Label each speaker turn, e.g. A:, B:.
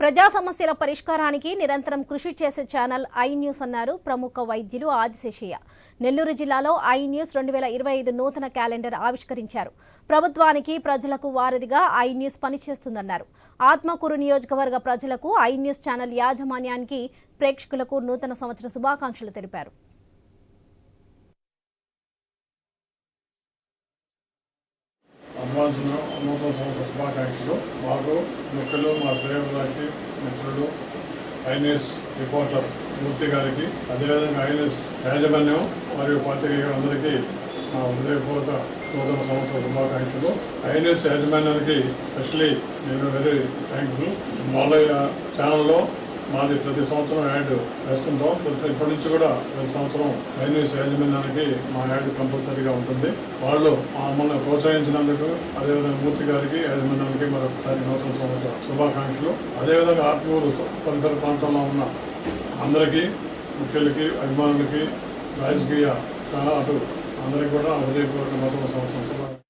A: ప్రజా సమస్యల పరిష్కారానికి నిరంతరం కృషి చేసే ఛానల్ ఐ న్యూస్ అన్నారు ప్రముఖ వైద్యులు ఆదిశేషయ్య. నెల్లూరు జిల్లాలో ఐ న్యూస్ రెండు వేల ఇరవై ఐదు నూతన క్యాలెండర్ ఆవిష్కరించారు. ప్రభుత్వానికి ప్రజలకు వారధిగా ఐ న్యూస్ పనిచేస్తుందన్నారు. ఆత్మకూరు నియోజకవర్గ ప్రజలకు ఐ న్యూస్ ఛానల్ యాజమాన్యానికి ప్రేక్షకులకు నూతన సంవత్సర శుభాకాంక్షలు తెలిపారు.
B: అడ్వాన్స్ నూతన సంవత్సర శుభాకాంక్షలు. మాకు మిత్రులు మా శ్రేయులకి మిత్రులు ఐఎన్ఎస్ రిపోర్టర్ మూర్తి గారికి అదేవిధంగా ఐఎన్ఎస్ యాజమాన్యం మరియు పాత్రికేయులందరికీ మా హృదయపూర్వక నూతన సంవత్సర శుభాకాంక్షలు. ఐఎన్ఎస్ యాజమాన్యానికి స్పెషలీ నేను వెరీ థ్యాంక్ఫుల్ వాళ్ళ ఛానల్లో మాది ప్రతి సంవత్సరం యాడ్ వేస్తుంటాం. ప్రతి ఇప్పటి నుంచి కూడా ప్రతి సంవత్సరం ఐన్యూస్ యాజమాన్యానికి మా యాడ్ కంపల్సరీగా ఉంటుంది. వాళ్ళు మమ్మల్ని ప్రోత్సహించినందుకు అదేవిధంగా మూర్తి గారికి యాజమాన్యానికి మరొకసారి నూతన సంవత్సర శుభాకాంక్షలు. అదేవిధంగా ఆత్మూరు పరిసర ప్రాంతంలో ఉన్న అందరికీ ముఖ్యులకి అభిమానులకి రాజకీయ అటు అందరికీ కూడా హృదయపూర్వక నూతన సంవత్సరం